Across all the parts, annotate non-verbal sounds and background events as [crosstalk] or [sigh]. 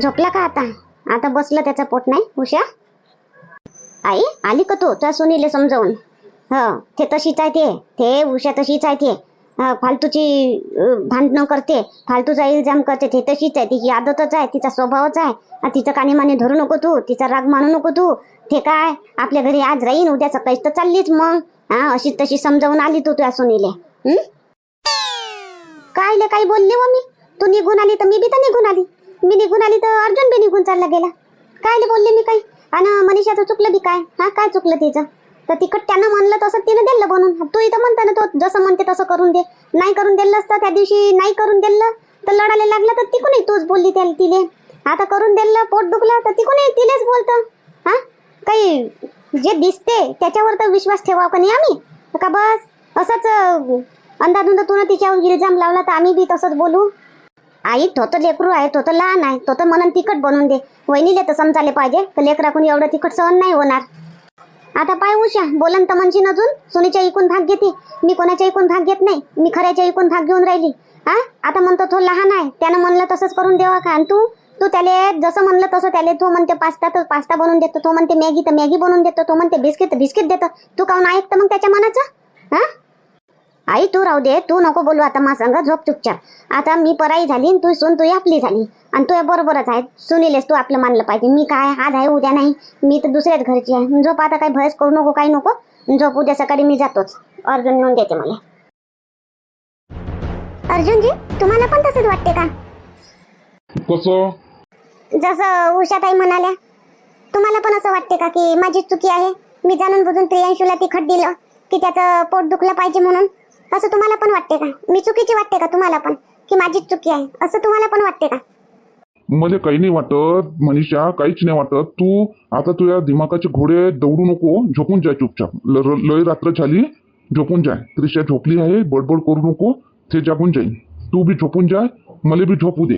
झोपला का आता? आता बसलं त्याचा पोट नाही उषा? आई आली का तू? त्या सोनीले समजावून. हो ते तशीच आहे ते. ते उषा तशीच आहे ते. हो, फालतूची भांडणं करते. फालतूचा इल्जाम करते. ते तशीच आहे. तिची आदतच आहे. तिचा स्वभावच आहे. तिचं कानी माने धरू नको तू. तिचा राग मानू नको तू. ते काय? आपल्या घरी आज राहीन. उद्या सकाळीच तर चाललीच मग. हा अशी तशी समजावून आली तू त्या सोनीले. कायले काही बोलले व हो मी? तू निघून आली तर मी बी तर निघून आली. आली तर अर्जुन बी निघून चालला गेला. कायले बोलले मी काही? आणि मनीषाचं चुकलं बी काय? हा काय चुकलं तिचं? तर तिकट त्यानं म्हणलं तसं तिनं दिलं बनून. तू इथं म्हणता ना तो जसं म्हणते तसं करून दे. नाही करून दिलं असतं त्या दिवशी नाही करून दिलं तर लढायला लागलं तर तिकूनही तूच बोलली त्याला तिले. आता करून दिलं पोट दुखलं तर तिकूनही तिलेच बोलतं. हा? काही जे दिसते त्याच्यावर तर विश्वास ठेवावा का नाही आम्ही? का बस? असंच अंदाधुंद अंधाधुंद तुला तिच्यावर इल्जाम लावला तर आम्ही बी तसंच बोलू. आई तो तर लेकरू आहे तो तर लहान आहे तो तर म्हणून तिखट बनवून दे. वहिनीले तर समजायला पाहिजे तर लेकराकून एवढं तिखट सहन नाही होणार. आता पाय उषा बोलन तर म्हणशीन अजून सोनीच्या ऐकून भाग घेते. मी कोणाच्या ऐकून भाग घेत नाही मी खऱ्याच्या ऐकून भाग घेऊन राहिली. हा आता म्हणतो तो लहान आहे त्यानं म्हणलं तसंच करून देवा का? आणि तू? तू त्याले जसं म्हणलं तसं त्याले तो म्हणते पास्ता तर पास्ता बनवून देतो तो म्हणते मॅगी तर मॅगी बनवून देतो तो म्हणते बिस्किट तर बिस्किट देतो. तू काऊन ऐकतं मग त्याच्या मनाचं? हा आई तू राहू दे तू नको बोलू आता मा संग झोप चुपचाप. आता मी पराई झाली तू सून तू आपली झाली. आणि तू बरोबरच आहे सुनीलेस तू आपलं मानलं पाहिजे. मी काय? आज आहे उद्या नाही. मी तर दुसऱ्याच घरची आहे. झोप आता काही भयस करू नको काही नको. झोप उद्या सकाळी मी जातोच. अर्जुन नेऊन देते मला. अर्जुनजी तुम्हाला पण तसंच वाटते का? कसं? जसं उषाताई म्हणाल्या तुम्हाला पण असं वाटते का की माझी चुकी आहे? मी जाणून बुजून प्रियांशूला तिखट दिलं की त्याचं पोट दुखलं पाहिजे म्हणून. असं तुम्हाला पण वाटते का? मी चुकीची वाटते का तुम्हाला पण? की माझीच चुकी आहे? असं तुम्हाला पण वाटते का? मला काही नाही वाटत मनीषा. काहीच नाही वाटत. तू आता तुझ्या दिमागाचे घोडे दौडू नको. झोपून जाय चुपचाप. लय रात्र झाली झोपून जाय. त्रिशा झोपली आहे बडबड करू नको. ते जागून जाईल तू बी झोपून जाय मला बी झोपू दे.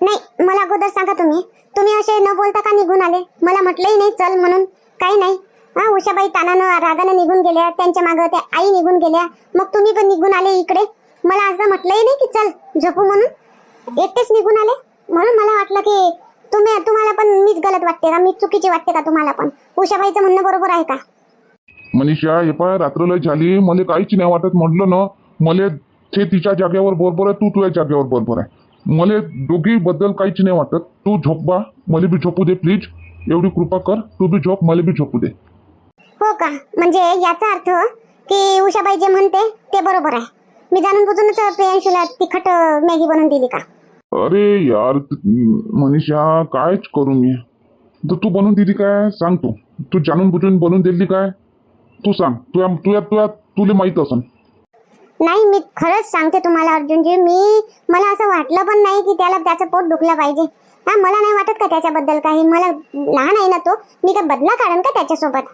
नाही मला अगोदर सांगा तुम्ही. तुम्ही असे न बोलता का निघून आले? मला म्हटलंही नाही चल म्हणून. काही नाही. हा उषाबाई तानानं रागानं निघून गेल्या त्यांच्या मागं त्या आई निघून गेल्या. मग तुम्ही पण निघून आले इकडे? मला असं म्हटलंही नाही की चल झोपू म्हणून. एकटेच निघून आले? म्हणून मला वाटलं की तुम्ही तुम्हाला पण मीच गलत वाटते का? मी चुकीची वाटते का तुम्हाला पण? उषाबाईचं म्हणणं बरोबर आहे का? मनीषा हे पाय रात्र लय झाली. मला काहीच नाही वाटत. म्हटलं ना मला ते तिच्या जागेवर बरोबर आहे तू तुझ्या जागेवर बरोबर आहे. मला दोघी बद्दल काहीच नाही वाटत. तू झोप बा. मला बी झोपू दे प्लीज एवढी कृपा कर. तू बी झोप मला बी झोपू दे. हो का? म्हणजे याचा अर्थ की उषाबाई जे म्हणते ते बरोबर आहे. मी जाणून बुजूनच प्रियांशूला तिखट मॅगी बनवून दिली का? अरे यार मनीषा कायच करू मी? तर तू बनवून दिली काय? सांग तू. तू जाणून बुजून बनवून दिली काय? तू सांग. तुया तुया तुया तुला माहीत असन. नाही मी खरंच सांगते तुम्हाला अर्जुनजी. मी मला असं वाटलं पण नाही की त्याला त्याचं पोट दुखलं पाहिजे. हा मला नाही वाटत का त्याच्याबद्दल काही. मला लहान आहे ना तो. मी काय बदला काढन का त्याच्यासोबत?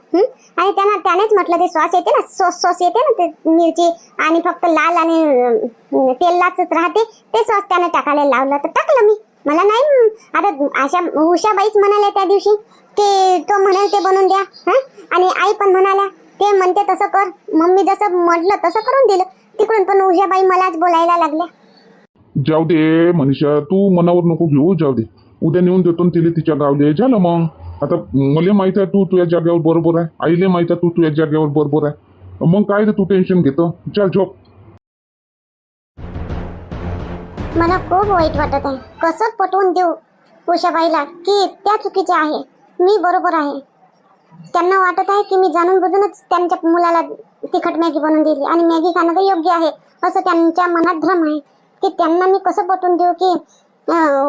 आणि त्यांना त्यानेच म्हटलं ते सॉस येते ना सॉस सॉस येते ना ते मिरची आणि फक्त लाल आणि अं, तेलाच राहते. ते सॉस त्याने टाकायला लावलं तर टाकलं मी. मला नाही आता अशा उषाबाईच म्हणाल्या त्या दिवशी की तो म्हणेल ते बनवून द्या. हा? आणि आई पण म्हणाल्या ते म्हणते तसं कर. मम्मी जसं म्हटलं तसं करून दिलं. तिकडून पण उषाबाई मलाच बोलायला लागल्या. जाऊ दे मनीषा तू मनावर नको घेऊ जाऊ दे. उद्या नेऊन देतो न तिला तिच्या गावले. झालं मग. आता मला माहीत आहे तू तुझ्या जागेवर बरोबर आहे. आईले माहीत आहे तू तुझ्या जागेवर बरोबर आहे. मग काय रे तू टेन्शन घेतो? चल झोप. मला खूप वाईट वाटत आहे. कसं पटवून देऊ उषाबाईला की त्या चुकीचे आहे. मी बरोबर आहे. त्यांना वाटत आहे की मी जाणून बुजूनच त्यांच्या मुलाला तिखट मॅगी बनवून दिली आणि मॅगी खाणं तर योग्य आहे असं त्यांच्या मनात भ्रम आहे. की त्यांना मी कसं पटवून देऊ की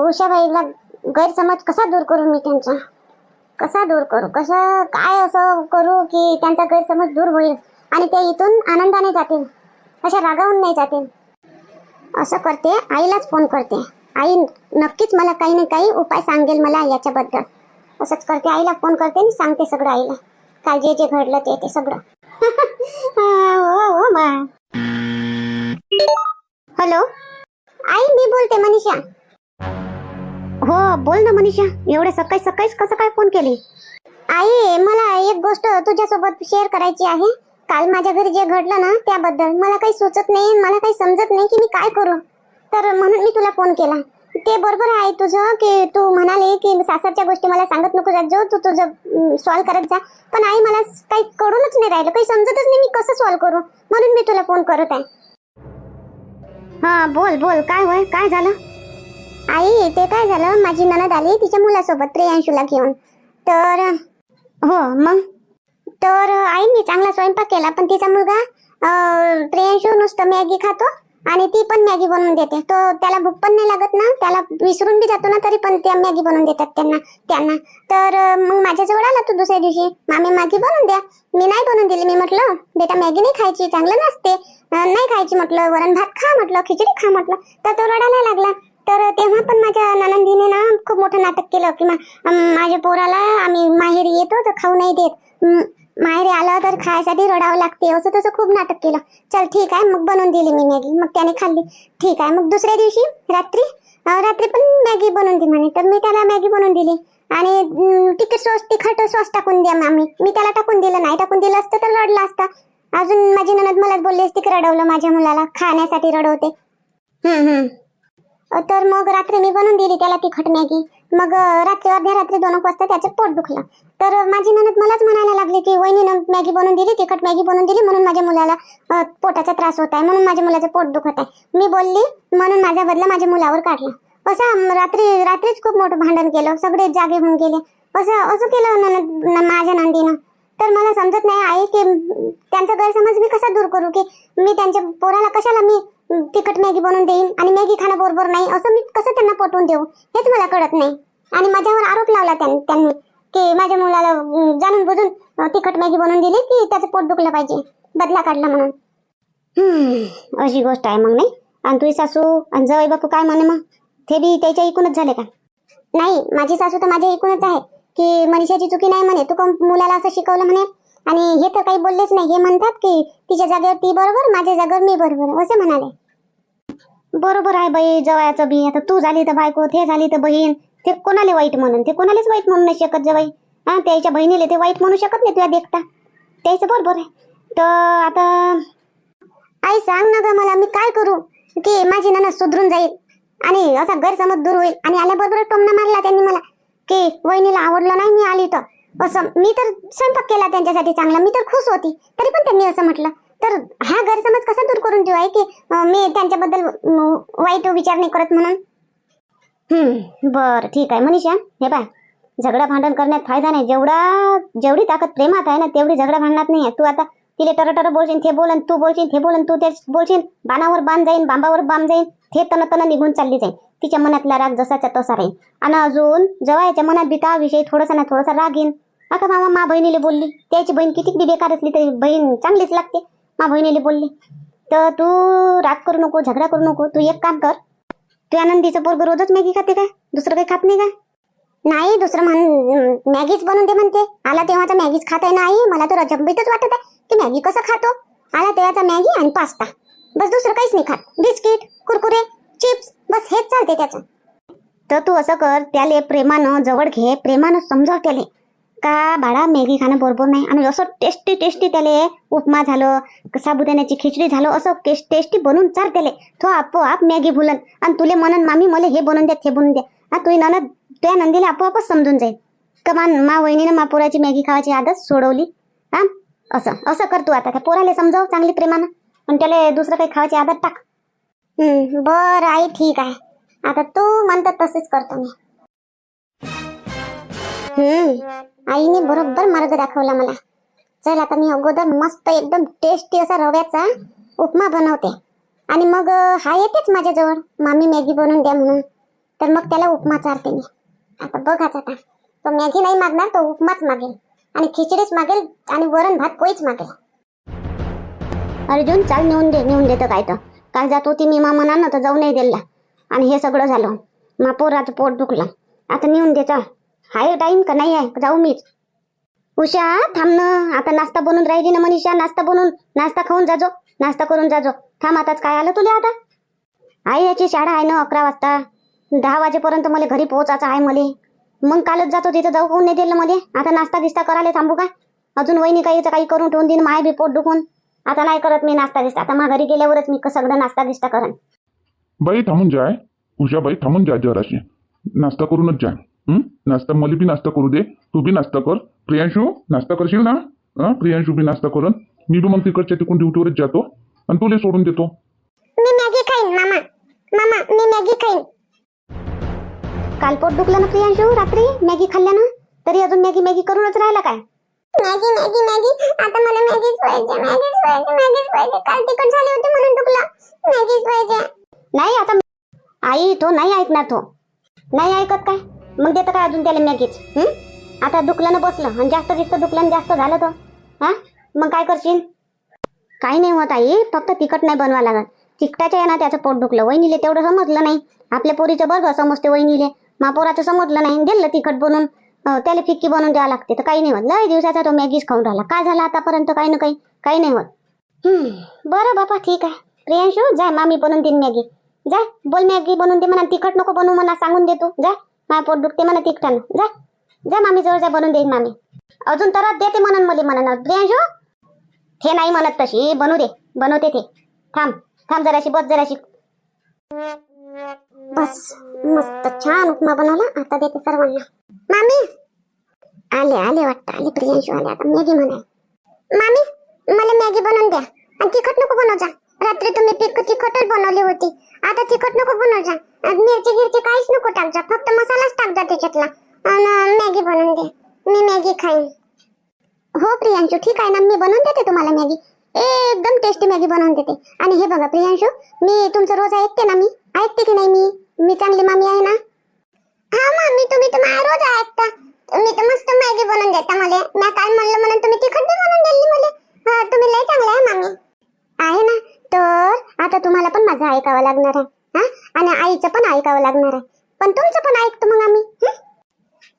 उषाबाईला गैरसमज कसा दूर करू मी त्यांचा? कसा दूर करू? कसं काय असं करू की त्यांचा गैरसमज दूर होईल आणि ते इथून आनंदाने जातील? अशा रागावून नाही जातील? असं करते आईलाच फोन करते. आई नक्कीच मला काही ना काही उपाय सांगेल मला याच्याबद्दल. असंच करते आईला फोन करते आणि सांगते सगळं आईला. काय जे जे घडलं ते ते सगळं. [laughs] हो हो, हो बा बोलते मनीषा. हो बोल ना मनीषा. एवढ्या सकाळी सकाळीच कसं काय फोन केली? आई मला एक गोष्ट तुझ्यासोबत शेअर करायची आहे. काल माझ्या घरी जे घडलं ना त्याबद्दल मला काही सुचत नाही मला काही समजत नाही की मी काय करू. तर म्हणून मी तुला फोन केला. ते बरोबर आहे तुझं की तू म्हणाले की सासरच्या गोष्टी मला सांगत नको जात जाऊ तू तुझं सॉल्व करत जा. पण आई मला काही कळूनच नाही राहिलं काही समजतच नाही मी कसं सॉल्व करू. म्हणून मी तुला फोन करत आहे. हा बोल बोल. काय होय? काय झालं? आई ते काय झालं? माझी ननद आली तिच्या मुलासोबत प्रियांशूला घेऊन. तर हो मग? तर आई मी चांगला स्वयंपाक केला पण तिचा मुलगा प्रियांशू नुसतं मॅगी खातो. आणि ती पण मॅगी बनवून देते. तो त्याला भूक पण नाही लागत ना त्याला विसरून बी जातो ना तरी पण त्या मॅगी बनवून देतात त्यांना त्यांना. तर मग माझ्याजवळ आला तू दुसऱ्या दिवशी. मामी मॅगी बनवून द्या. मी नाही बनवून दिली मी म्हटलं. बेटा मॅगी नाही खायची चांगलं नसते. नाही खायची म्हटलं. वरण भात खा म्हटलं. खिचडी खा म्हटलं. तर तो रडायला लागला. तर तेव्हा पण माझ्या ननंदीने ना खूप मोठं नाटक केलं की माझ्या पोराला आम्ही माहेरी येतो तर खाऊ नाही देत. माहेरी आलं तर खायसाठी रडावं लागते. असं तसं खूप नाटक केलं. चल ठीक आहे मग बनवून दिली मी मॅगी. मग त्याने खाल्ली. ठीक आहे मग दुसऱ्या दिवशी रात्री रात्री पण मॅगी बनवून दे म्हणे. तर मी त्याला मॅगी बनवून दिली. आणि तिखट सॉस तिखट सॉस टाकून द्या मामी. मी त्याला टाकून दिलं नाही. टाकून दिलं असतं तर रडला असता. अजून माझी ननद मलाच बोलली असती की रडवलं माझ्या मुलाला. खाण्यासाठी रडवते. हम्म हम्म तर मग रात्री मी बनवून दिली त्याला तिखट मॅगी. मग रात्री अर्ध्या रात्री दोन एक वाजता त्याचं पोट दुखलं. तर माझी ननद मलाच म्हणायला लागली की वहिनीनं मॅगी बनवून दिली तिखट मॅगी बनवून दिली म्हणून माझ्या मुलाला पोटाचा त्रास होत आहे म्हणून माझ्या मुलाचं पोट दुखत आहे. मी बोलली म्हणून माझा बदला माझ्या मुलावर काढला. असं रात्री रात्रीच खूप मोठं भांडण केलं सगळे जागे होऊन गेले. असं असं केलं ननद माझ्या नंदीनं. तर मला समजत नाही आई की त्यांचा गैरसमज मी कसा दूर करू की मी त्यांच्या पोराला कशाला मी तिखट मॅगी बनवून देईन आणि मॅगी खाणं बरोबर नाही असं मी कसं त्यांना पटवून देऊ? हेच मला कळत नाही. आणि माझ्यावर आरोप लावला त्यांनी की माझ्या मुलाला जाणून बुजून तिखट मॅगी बनवून दिली की त्याचं पोट दुखलं पाहिजे बदला काढला म्हणून. अशी गोष्ट आहे मग नाही? आणि तुझी सासू आणि जवळ बापू काय म्हणे मग? ते बी त्याच्या ऐकूनच झाले का? नाही माझी सासू तर माझ्या ऐकूनच आहे. की मनीषाची चुकी नाही म्हणे तू मुलाला असं शिकवलं म्हणे? आणि हे तर काही बोललेच नाही. हे म्हणतात की तिच्या जागेवर ती बरोबर माझ्या जागेवर मी बरोबर. असे म्हणाले. बरोबर आहे बाई जवळचं बी. आता तू झाली तर बायको ते झाली तर बहीण. ते कोणाला वाईट म्हणून? ते कोणालाच वाईट म्हणू नाही शकत जवाई हा त्याच्या बहिणीला ते वाईट म्हणू शकत नाही तुला देखता. त्याचं बरोबर आहे. तर आता आई सांग ना ग मला मी काय करू? की माझी ननद सुधरून जाईल आणि असा गैरसमज दूर होईल. आणि आल्याबरोबर टोमना मारला त्यांनी मला की वहिनीला आवडलं नाही मी आली तर. असं मी तर स्वयंपाक केला त्यांच्यासाठी चांगला. मी तर खुश होती. तरी पण त्यांनी असं म्हटलं तर हा गैरसमज कसा दूर करून ठेवाय की मी त्यांच्याबद्दल वाईट विचार नाही करत म्हणून? हम्म बर ठीक आहे. मनीषा हे पाय. झगडा भांडण करण्यात फायदा नाही. जेवढा जेवढी ताकद प्रेमात आहे ना तेवढी झगडा भांडणात नाही आहे. तू आता तिले टर टर बोलशील ते बोलन तू बोलशील थे बोलन तू ते बोलशील. बाणावर बाण जाईन बांबावर बांध जाईन. हे तन तन निघून चालली जाईल तिच्या मनातला राग जसाचा तसा राहील आणि अजून जेव्हा याच्या मनात बी विषयी थोडासा ना थोडासा राग येईन. आता मामा मा बहिणीला बोलली. त्याची बहीण किती बी बेकार असली तरी बहीण चांगलीच लागते. मा बहिणीला बोलली. तर तू राग करू नको झगडा करू नको. तू एक काम कर. तू आनंदीचं पोरग रोजच मॅगी खाते का? दुसरं काही खात नाही का? नाही दुसरं म्हण मॅगीच बनवून दे म्हणते. आला तेव्हाचा मॅगीच खात आहे नाही मला तर अजंबितच वाटत आहे. की मॅगी कसं खातो? आला तेव्हाचा मॅगी आणि पास्ता. बस दुसरं काहीच नाही खात. बिस्किट कुरकुरे चिप्स बस हेच चालते त्याचं. तर तू असं कर त्याले प्रेमानं जवळ घे प्रेमानं समजाव त्याले. का बाळा मॅगी खाणं बरोबर नाही. आणि असं टेस्टी टेस्टी त्याले उपमा झालं साबुदाण्याची खिचडी झालं असं टेस्टी बनवून चार त्याले. तो आपोआप मॅगी भुलन. आणि तुले म्हणन मामी मला हे बनवून द्या ते बनवून द्या. हा तुझी ननद त्या नंदीला आपोआपच समजून जाईल. का मा मा वहिनीनं मा पोराची मॅगी खावायची आदत सोडवली. हा? असं असं कर तू आता. त्या पोराला समजाव चांगली प्रेमानं. आणि त्याला दुसरं काही खावायची आदत टाक. बरं आई ठीक आहे. आता तू म्हणतात तसेच करतो मी. हम्म आईने बरोबर मार्ग दाखवला मला. चल आता मी अगोदर मस्त एकदम टेस्टी असा रव्याचा उपमा बनवते. आणि मग हा येतेच माझ्याजवळ. मामी मॅगी बनवून द्या म्हणून. तर मग त्याला उपमा चारते मी. आता बघाच आता तो मॅगी नाही मागणार तो उपमाच मागेल. आणि खिचडीच मागेल आणि वरण भात पोळीच मागेल. अर्जुन चाल नेऊन दे नेऊन देतं काय तर काय जात होती मी मा मनानं तर जाऊ नाही दिला. आणि हे सगळं झालं. मा पोराचं पोट दुखलं. आता नेऊन दे चल हाय टाईम का नाही आहे? जाऊ मीच. उषा थांब ना. आता नाश्ता बनून राहिली ना मनीषा. नाश्ता बनून नाश्ता खाऊन जाजो. नाश्ता करून जाजो. थांब आताच काय आलं तुला आता? आई याची शाळा आहे ना अकरा वाजता. दहा वाजेपर्यंत मला घरी पोहोचायचं आहे मला. मग कालच जातो तिथं जाऊ कोण नाही दिलं मध्ये आता नाश्ता गिस्ता करायला थांबू का? अजून वहिनी काही काही करून ठेवून देईन. माय बी पोट दुखून. आता नाही करत मी नाश्ता गिस्ता आता मग घरी गेल्यावरच मी सगळं नाश्ता गिस्ता करन. बाई थांबून जाय उषाबाई थांबून जा जराशी. नाश्ता करूनच जा? नाश्ता मला बी नाश्ता करू दे तू बी नाश्ता कर. प्रियांशू नाश्ता करशील ना? हं? प्रियांशू बी नाश्ता करून मी बी मग तिकडच्या तिकडून ड्युटीवरच जातो. आणि तुला सोडून देतो. मी मॅगी खाईन मामा. मामा मी मॅगी खाईन. काल पोट दुखलं ना प्रियांशू रात्री? मॅगी खाल्ल्यानं? तरी अजून मॅगी मॅगी करूनच राहिला काय? मॅगी मॅगी मॅगी आता मला मॅगीच पाहिजे मॅगीच पाहिजे मॅगीच पाहिजे काल तिकट झाली होती म्हणून दुखलं मॅगीच पाहिजे नाही आता आई तो नाही ऐकणार तो. नाही ऐकत काय? मग देतं काय अजून त्याला मॅगीच आता दुखलं ना बसलं. आणि जास्त जास्त दुखलं आणि जास्त झालं तर? हा? मग काय करशील? काही नाही होत आई. फक्त तिखट नाही बनवा लागत. तिकटाच्या यानं त्याचं पोट दुखलं. वहिनीले तेवढं समजलं नाही. आपल्या पोरीचं बरं समजते वहिनीले. मापोराचं समजलं नाही. दिलं तिखट बनून त्याला फिक्की बनवून द्यावं लागते. तर काही नाही होत लय दिवसाचा तो मॅगीच खाऊन राहिला. काय झालं आतापर्यंत? काही ना काही काही नाही होत बरं बापा ठीक आहे. प्रियांशू जाय मामी बनवून देईन मॅगी. जा बोल मॅगी बनवून दे म्हणा तिखट नको बनवू म्हणा सांगून देतो जाय जा पोट दुखते म्हणा तिखटानं. जा जा मामी जवळ जा बनवून देईन मामी. अजून तर देते म्हणून मला म्हणा. प्रियांशू हे नाही म्हणत तशी. बनवू दे बनवते ते. थांब थांब जराशी बस जराशी. बस. मस्त छान उपमा बनवला. आता देते सर्वांना. मामी! आले आले वाटतं. आले प्रियांशू आले. आता मॅगी म्हणाय मामी मला मॅगी बनवून द्या. आणि तिखट नको बनवजा रात्री तुम्ही पिक तिखटच बनवली होती. आता तिखट नको बनवजा आणि मिरची गिरची काहीच नको टाकजा फक्त मसालाच टाकजा त्याच्यातला. आणि मॅगी बनवून दे. मी मॅगी खाईन. हो प्रियांशू ठीक आहे ना. मी बनवून देते तुम्हाला मॅगी. एकदम टेस्टी मॅगी बनवून देते. आणि हे बघा प्रियांशू मी तुमचं रोज ऐकते ना मी? ऐकते की नाही मी? मी चांगली मामी आहे ना? हा मामी तुम्ही तर माझ्या रोज ऐकता तुम्ही तर मस्त मॅगी बनवून देता मला. मी काल म्हणलं म्हणून तुम्ही तिखट बी बनवून दिली मला. हा तुम्ही लय चांगले आहे मामी. आहे ना? तर आता तुम्हाला पण माझं ऐकावं लागणार आहे. हा? आणि आईचं पण ऐकावं लागणार आहे. पण तुमचं पण ऐकतो मग आम्ही. हा?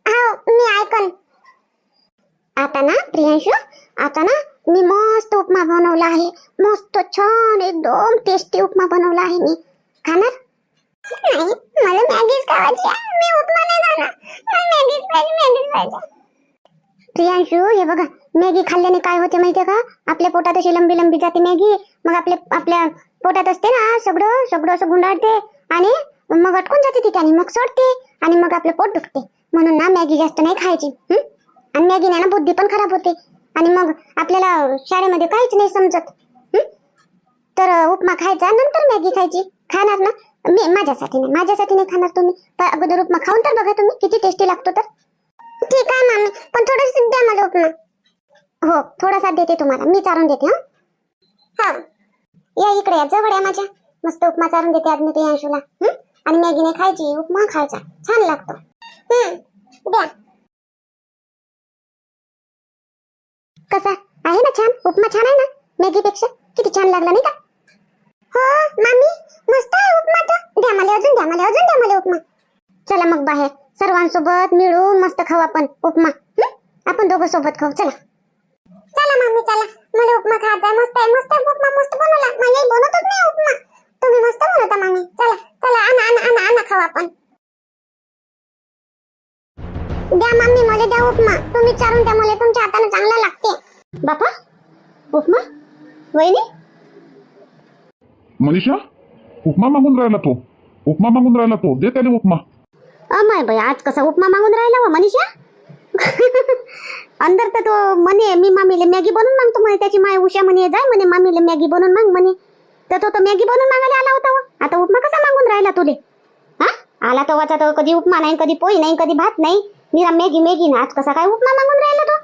हो, मी ऐकन. आता ना प्रियांशू आता ना मी मस्त उपमा बनवला आहे. मस्त छान एकदम टेस्टी उपमा बनवला आहे मी. खाणार? नाही मला मॅगीच खावायची आहे. मी उपमा नाही मला मॅगीच पाहिजे मॅगीच पाहिजे. प्रियांशू हे बघा मॅगी खाल्ल्याने काय होते माहितीये का? आपल्या पोटात अशी लंबी लंबी जाते मॅगी. मग आपल्या आपल्या पोटात असते ना सगळं सगळं असं गुंडाळते आणि मग अटकून जाते तिथे आणि मग सोडते आणि मग आपलं पोट दुखते. म्हणून ना मॅगी जास्त नाही खायची. हं? आणि मॅगीने ना बुद्धी पण खराब होते. आणि मग आपल्याला शाळेमध्ये काहीच नाही समजत. हं? तर उपमा खायचा नंतर मॅगी खायची. खाणार ना? मी माझ्यासाठी नाही माझ्यासाठी नाही खाणार तुम्ही. पण अगोदर उपमा खाऊन तर बघा तुम्ही किती टेस्टी लागतो तर. ठीक आहे मामी. पण थोडस द्या मला उपमा. हो थोडासा देते तुम्हाला. मी चारून देते हा. या इकडे या जवळ या माझ्या. मस्त उपमा चारून देते आज मी ते हं? आणि मॅगीने खायची उपमा खायचा. छान लागतो. हम्म द्या. कसा? आहे ना छान? उपमा छान आहे ना? मॅगी पेक्षा किती छान लागला नाही का? हो मामी मस्त आहे उपमा तर. द्या मला अजून द्या मला अजून द्या मला उपमा. चला मग बाहेर. सर्वांसोबत मिळून मस्त खाऊ आपण उपमा. हं? आपण दोघं सोबत खाऊ. चला. चला मामी चला. मला उपमा खायचा आहे. मस्त आहे मस्त आहे उपमा मस्त बनवला. माझ्या बनवतच नाही उपमा. तुम्ही मस्त बनवता मामी. चला चला आणा आणा आणा आणा खाऊ आपण. द्या मामी मला द्या उपमा. तुम्ही चारून द्या मला तुमच्या हाताने चांगला लागते. बापा उपमा? वहिनी? मनीषा उपमा मागून राहिला तो. उपमा मागून राहिला तो. दे त्याला उपमा. अमाय बाई आज कसा उपमा मागून राहिला व मनीषा? अंदर तर तो म्हणे मी मामीले मॅगी बनवून मागतो म्हणे त्याची माय उषा म्हणे जाय म्हणे मामीले मॅगी बनवून माग म्हणे. तर तो तर मॅगी बनवून मागायला आला होता वा. आता उपमा कसा मागून राहिला तुले? हा? आला तो वाचा तो कधी उपमा नाही कधी पोळी नाही कधी भात नाही. निरा मॅगी मॅगी ना आज कसा काय उपमा मागून राहिला तो?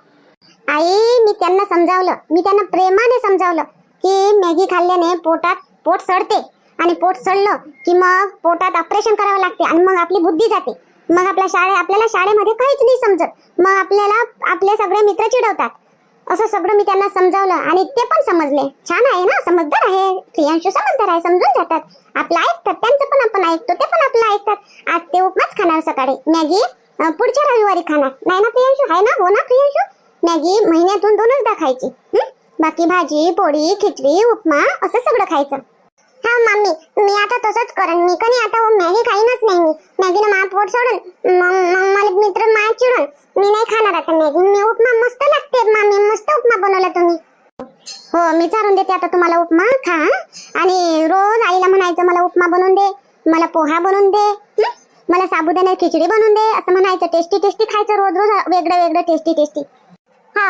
आई मी त्यांना समजावलं. मी त्यांना प्रेमाने समजावलं की मॅगी खाल्ल्याने पोटात पोट सडते आणि पोट सडलं की मग पोटात ऑपरेशन करावं लागते आणि मग आपली बुद्धी जाते. मग आपल्या शाळे आपल्याला शाळेमध्ये काहीच नाही समजत. मग आपल्याला आपले सगळे मित्र चिडवतात. असं सगळं मी त्यांना समजावलं आणि ते पण समजले. छान आहे ना? समजदार आहे. प्रियांशू समजदार आहे. समजून जातात. आपलं ऐकतात. त्यांचं पण आपण ऐकतो. ते पण आपलं ऐकतात. आज ते उपमाच खाणार सकाळी. मॅगी पुढच्या रविवारी खाणार. नाही ना प्रियांशू? आहे ना? हो ना प्रियांशू? मॅगी महिन्यातून दोनचदा खायची. बाकी भाजी पोळी खिचडी उपमा असं सगळं खायचं. मम्मी मी आता तसंच करेन. मी कधी आता मॅगी खाईनच नाही मी. मॅगीनं माझं पोट सोडून. मग मग मला मित्र माय चिडून. मी नाही खाणार आता मॅगी. मी उपमा मस्त लागते मामी. मस्त उपमा बनवला तुम्ही. हो मी चारून देते आता तुम्हाला उपमा खा आणि रोज आईला म्हणायचं मला उपमा बनवून दे मला पोहा बनवून दे मला साबुदाणा खिचडी बनवून दे असं म्हणायचं. टेस्टी टेस्टी खायचं रोज रोज वेगळं वेगळं टेस्टी टेस्टी हा.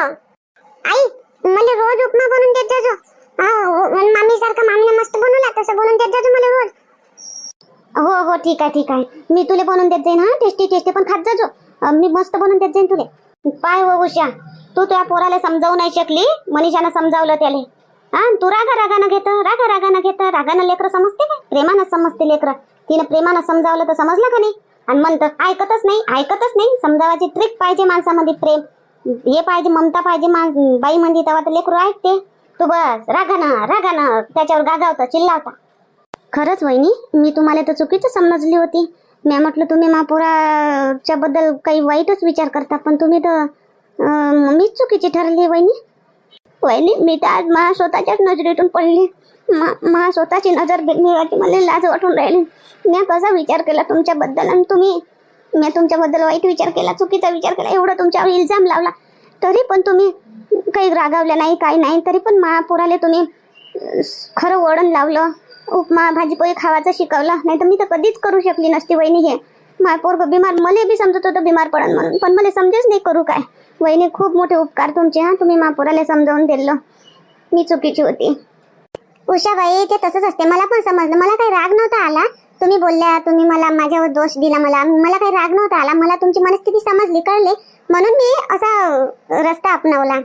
आई मला रोज उपमा बनवून देत जाजो हो. मामी सारखं मामीने मस्त बनवला तसं बनवून देत जाजो मला रोज. हो हो ठीक आहे ठीक आहे. मी तुला बनवून देत जाईन हा. टेस्टी टेस्टी पण खात जाजो मी मस्त बनवून देत जाईन तुले. पाय हो उषा. तू त्या पोराला समजावू नाही शकली मनीषानं समजावलं त्याला. हा तू रागा रागानं घेत रागा रागानं घेत. रागानं लेकरं समजते का? प्रेमानं समजते लेकरं. तिनं प्रेमानं समजावलं तर समजलं का नाही? आणि म्हणतं ऐकतच नाही ऐकतच नाही. समजावायची ट्रिक पाहिजे माणसामध्ये प्रेम. हे पाहिजे ममता पाहिजे मा बाई म्हणते तेव्हा तर लेकरू ऐकते. तू बस रागानं रागानं त्याच्यावर गागावता चिल्लावता खरंच वहिनी मी तुम्हाला तर चुकीचं समजली होती. मी म्हटलं तुम्ही महापुराच्या बद्दल काही वाईटच विचार करता पण तुम्ही तर मीच चुकीची ठरली वहिनी. वहिनी मी तर आज मा स्वतःच्याच नजरेतून पडली. मा मा स्वतःची नजर मिळवायची मला लाज वाटून राहिली. मी कसा विचार केला तुमच्याबद्दल आणि तुम्ही मी तुमच्याबद्दल वाईट विचार केला चुकीचा विचार केला एवढा तुमच्यावर इल्जाम लावला. तरी पण तुम्ही काही रागावलं नाही काही नाही तरी पण महापुराला तुम्ही खरं वळण लावलं. उपमा भाजीपोळी खावायचं शिकवलं. नाही तर मी तर कधीच करू शकली नसती वहिनी हे. महापौर बिमार मला बी समजत होतं बिमार पडन म्हणून. पण मला समजेच नाही करू काय. वहिनी खूप मोठे उपकार तुमचे हा. तुम्ही महापुराला समजावून दिलं. मी चुकीची होती. उषाबाई ते तसंच असते. मला पण समजलं. मला काही राग नव्हता आला. तुम्ही बोलल्या तुम्ही मला माझ्यावर दोष दिला मला. मला काही राग नव्हता आला. मला तुमची मनस्थिती समजली कळली. म्हणून मी असा रस्ता अपनावला.